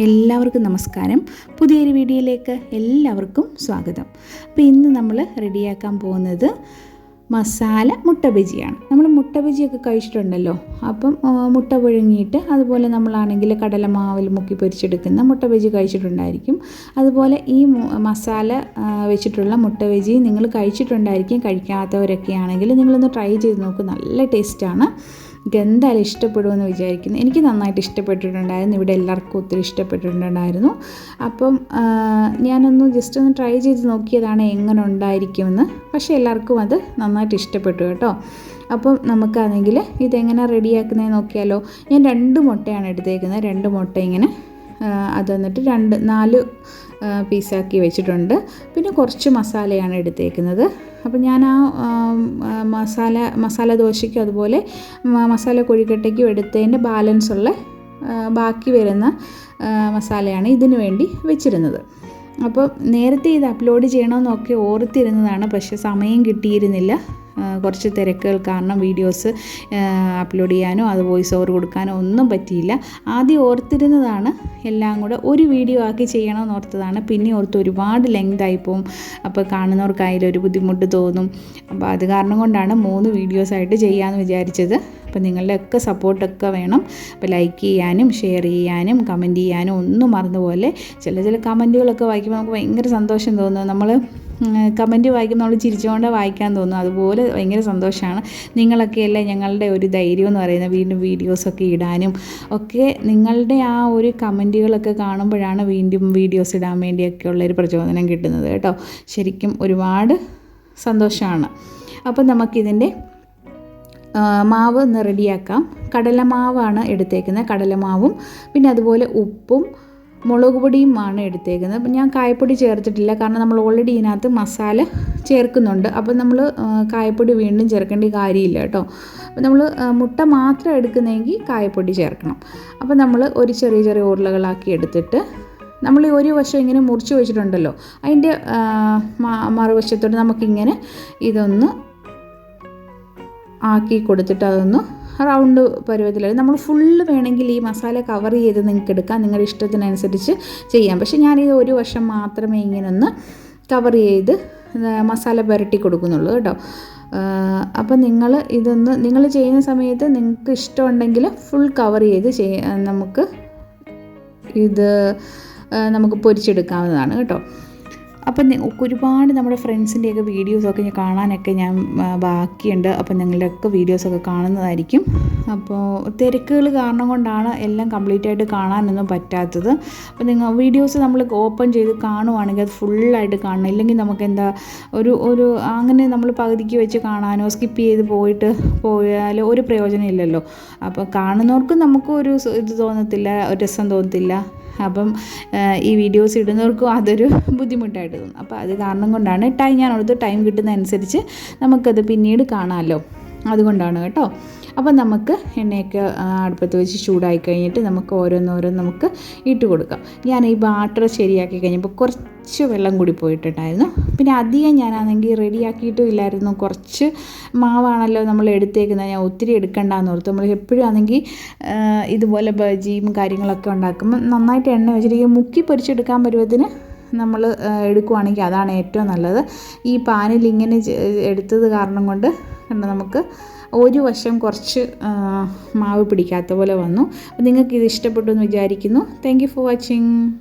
എല്ലാവർക്കും നമസ്കാരം. പുതിയൊരു വീഡിയോയിലേക്ക് എല്ലാവർക്കും സ്വാഗതം. അപ്പോൾ ഇന്ന് നമ്മൾ റെഡിയാക്കാൻ പോകുന്നത് മസാല മുട്ട ബജിയാണ്. നമ്മൾ മുട്ട ബജിയൊക്കെ കഴിച്ചിട്ടുണ്ടല്ലോ. അപ്പം മുട്ട പുഴുങ്ങിയിട്ട് അതുപോലെ നമ്മളാണെങ്കിൽ കടലമാവിൽ മുക്കി പൊരിച്ചെടുക്കുന്ന മുട്ട ബജി കഴിച്ചിട്ടുണ്ടായിരിക്കും. അതുപോലെ ഈ മസാല വെച്ചിട്ടുള്ള മുട്ട ബജി നിങ്ങൾ കഴിച്ചിട്ടുണ്ടായിരിക്കും. കഴിക്കാത്തവരൊക്കെ ആണെങ്കിൽ നിങ്ങളൊന്ന് ട്രൈ ചെയ്ത് നോക്കും. നല്ല ടേസ്റ്റാണ്. എനിക്ക് എന്തായാലും ഇഷ്ടപ്പെടുമെന്ന് വിചാരിക്കുന്നു? എനിക്ക് നന്നായിട്ട് ഇഷ്ടപ്പെട്ടിട്ടുണ്ടായിരുന്നു. ഇവിടെ എല്ലാവർക്കും ഒത്തിരി ഇഷ്ടപ്പെട്ടിട്ടുണ്ടായിരുന്നു. അപ്പം ഞാനൊന്ന് ജസ്റ്റ് ഒന്ന് ട്രൈ ചെയ്ത് നോക്കിയതാണ് എങ്ങനെ ഉണ്ടായിരിക്കുമെന്ന്. പക്ഷേ എല്ലാവർക്കും അത് നന്നായിട്ട് ഇഷ്ടപ്പെട്ടു കേട്ടോ. അപ്പം നമുക്കാണെങ്കിൽ ഇതെങ്ങനെ റെഡിയാക്കുന്നത് നോക്കിയാലോ. ഞാൻ രണ്ട് മുട്ടയാണ് എടുത്തേക്കുന്നത്. രണ്ട് മുട്ട ഇങ്ങനെ അത് വന്നിട്ട് രണ്ട് നാല് പീസാക്കി വെച്ചിട്ടുണ്ട്. പിന്നെ കുറച്ച് മസാലയാണ് എടുത്തേക്കുന്നത്. അപ്പം ഞാൻ ആ മസാല മസാല ദോശയ്ക്കും അതുപോലെ മസാല കൊഴിക്കട്ടയ്ക്കും എടുത്തതിന്റെ ബാലൻസ് ഉള്ള ബാക്കി വരുന്ന മസാലയാണ് ഇതിനു വേണ്ടി വെച്ചിരുന്നത്. അപ്പോൾ നേരത്തെ ഇത് അപ്ലോഡ് ചെയ്യണമെന്നൊക്കെ ഓർത്തിരുന്നതാണ് പക്ഷേ സമയം കിട്ടിയിരുന്നില്ല. കുറച്ച് തിരക്കുകൾ കാരണം വീഡിയോസ് അപ്ലോഡ് ചെയ്യാനോ അത് വോയിസ് ഓവർ കൊടുക്കാനോ ഒന്നും പറ്റിയില്ല. ആദ്യം ഓർത്തിരുന്നതാണ് എല്ലാം കൂടെ ഒരു വീഡിയോ ആക്കി ചെയ്യണമെന്ന് ഓർത്തതാണ്. പിന്നെ ഓർത്ത് ഒരുപാട് ലെങ്ത് ആയിപ്പോവും അപ്പോൾ കാണുന്നവർക്കായാലും ഒരു ബുദ്ധിമുട്ട് തോന്നും. അപ്പോൾ അത് കാരണം കൊണ്ടാണ് മൂന്ന് വീഡിയോസായിട്ട് ചെയ്യാമെന്ന് വിചാരിച്ചത്. അപ്പോൾ നിങ്ങളുടെയൊക്കെ സപ്പോർട്ടൊക്കെ വേണം. അപ്പോൾ ലൈക്ക് ചെയ്യാനും ഷെയർ ചെയ്യാനും കമന്റ് ചെയ്യാനും ഒന്നും മറന്നുപോലെ ചില ചില കമന്റുകളൊക്കെ വായിക്കുമ്പോൾ നമുക്ക് ഭയങ്കര സന്തോഷം തോന്നും. നമ്മൾ കമന്റ് വായിക്കുമ്പോൾ നമ്മൾ ചിരിച്ചുകൊണ്ട് വായിക്കാൻ തോന്നും അതുപോലെ ഭയങ്കര സന്തോഷമാണ് നിങ്ങളൊക്കെയല്ലേ ഞങ്ങളുടെ ഒരു ധൈര്യം എന്ന് പറയുന്നത്. വീണ്ടും വീഡിയോസൊക്കെ ഇടാനും ഒക്കെ നിങ്ങളുടെ ആ ഒരു കമന്റുകളൊക്കെ കാണുമ്പോഴാണ് വീണ്ടും വീഡിയോസ് ഇടാൻ വേണ്ടിയൊക്കെ ഉള്ളൊരു പ്രചോദനം കിട്ടുന്നത് കേട്ടോ. ശരിക്കും ഒരുപാട് സന്തോഷമാണ് അപ്പം നമുക്കിതിന്റെ മാവ് ഒന്ന് റെഡിയാക്കാം കടലമാവാണ് എടുത്തേക്കുന്നത്. കടലമാവും പിന്നെ അതുപോലെ ഉപ്പും മുളക് പൊടിയും ആണ് എടുത്തേക്കുന്നത്. അപ്പം ഞാൻ കായപ്പൊടി ചേർത്തിട്ടില്ല. കാരണം നമ്മൾ ഓൾറെഡി ഇതിനകത്ത് മസാല ചേർക്കുന്നുണ്ട്. അപ്പം നമ്മൾ കായപ്പൊടി വീണ്ടും ചേർക്കേണ്ട കാര്യമില്ല കേട്ടോ. അപ്പം നമ്മൾ മുട്ട മാത്രം എടുക്കുന്നതെങ്കിൽ കായപ്പൊടി ചേർക്കണം. അപ്പം നമ്മൾ ഒരു ചെറിയ ചെറിയ ഉരുളകളാക്കി എടുത്തിട്ട് നമ്മൾ ഒരു വശം ഇങ്ങനെ മുറിച്ച് വെച്ചിട്ടുണ്ടല്ലോ. അതിന്റെ മറുവശത്തോട്ട് നമുക്കിങ്ങനെ ഇതൊന്ന് ആക്കി കൊടുത്തിട്ട് അതൊന്ന് റൗണ്ട് പരുവത്തിൽ നമ്മൾ ഫുള്ള് വേണമെങ്കിൽ ഈ മസാല കവർ ചെയ്ത് നിങ്ങൾക്ക് എടുക്കാം നിങ്ങളുടെ ഇഷ്ടത്തിനനുസരിച്ച് ചെയ്യാം. പക്ഷേ ഞാനിത് ഒരു വശം മാത്രമേ ഇങ്ങനെ ഒന്ന് കവർ ചെയ്ത് മസാല പുരട്ടി കൊടുക്കുന്നുള്ളൂ കേട്ടോ. അപ്പം നിങ്ങൾ ഇതൊന്ന് നിങ്ങൾ ചെയ്യുന്ന സമയത്ത് നിങ്ങൾക്ക് ഇഷ്ടമുണ്ടെങ്കിൽ ഫുൾ കവർ ചെയ്ത് നമുക്ക് ഇത് നമുക്ക് പൊരിച്ചെടുക്കാവുന്നതാണ് കേട്ടോ. അപ്പം ഒരുപാട് നമ്മുടെ ഫ്രണ്ട്സിന്റെയൊക്കെ വീഡിയോസൊക്കെ ഞാൻ കാണാനൊക്കെ ഞാൻ ബാക്കിയുണ്ട്. അപ്പം നിങ്ങളുടെയൊക്കെ വീഡിയോസൊക്കെ കാണുന്നതായിരിക്കും. അപ്പോൾ തിരക്കുകൾ കാരണം കൊണ്ടാണ് എല്ലാം കംപ്ലീറ്റ് ആയിട്ട് കാണാനൊന്നും പറ്റാത്തത്. അപ്പോൾ നിങ്ങൾ വീഡിയോസ് നമ്മൾ ഓപ്പൺ ചെയ്ത് കാണുവാണെങ്കിൽ അത് ഫുള്ളായിട്ട് കാണണം. ഇല്ലെങ്കിൽ നമുക്ക് എന്താ ഒരു ഒരു അങ്ങനെ നമ്മൾ പകുതിക്ക് വെച്ച് കാണാനോ സ്കിപ്പ് ചെയ്ത് പോയിട്ട് പോയാൽ ഒരു പ്രയോജനം ഇല്ലല്ലോ. അപ്പോൾ കാണുന്നവർക്കും നമുക്കും ഒരു ഇത് തോന്നത്തില്ല രസം തോന്നത്തില്ല. അപ്പം ഈ വീഡിയോസ് ഇടുന്നവർക്കും അതൊരു ബുദ്ധിമുട്ടായിട്ട് തോന്നും. അപ്പോൾ അത് കാരണം കൊണ്ടാണ് ടൈം ഞാൻ അടുത്ത് ടൈം കിട്ടുന്നതനുസരിച്ച് നമുക്കത് പിന്നീട് കാണാമല്ലോ. അതുകൊണ്ടാണ് കേട്ടോ. അപ്പം നമുക്ക് എണ്ണയൊക്കെ അടുപ്പത്ത് വെച്ച് ചൂടായി കഴിഞ്ഞിട്ട് നമുക്ക് ഓരോന്നോരോന്ന് നമുക്ക് ഇട്ട് കൊടുക്കാം. ഞാൻ ഈ ബാറ്റർ ശരിയാക്കി കഴിഞ്ഞപ്പോൾ കുറച്ച് വെള്ളം കൂടി പോയിട്ടുണ്ടായിരുന്നു. പിന്നെ അധികം ഞാനാണെങ്കിൽ റെഡിയാക്കിയിട്ടും ഇല്ലായിരുന്നു. കുറച്ച് മാവാണല്ലോ നമ്മൾ എടുത്തേക്കുന്നത്. ഞാൻ ഒത്തിരി എടുക്കണ്ടെന്ന് ഓർത്ത് നമ്മൾ എപ്പോഴും ആണെങ്കിൽ ഇതുപോലെ ബജിയും കാര്യങ്ങളൊക്കെ ഉണ്ടാക്കുമ്പോൾ നന്നായിട്ട് എണ്ണ വെച്ചിട്ട് മുക്കി പൊരിച്ചെടുക്കാൻ പരുവത്തിന് നമ്മൾ എടുക്കുവാണെങ്കിൽ അതാണ് ഏറ്റവും നല്ലത്. ഈ പാനിൽ ഇങ്ങനെ എടുത്തത് കാരണം കൊണ്ട് കണ്ടോ നമുക്ക് ഒരു വശം കുറച്ച് മാവ് പിടിക്കാത്ത പോലെ വന്നു. നിങ്ങൾക്ക് ഇത് ഇഷ്ടപ്പെട്ടു എന്ന് വിചാരിക്കുന്നു. Thank for watching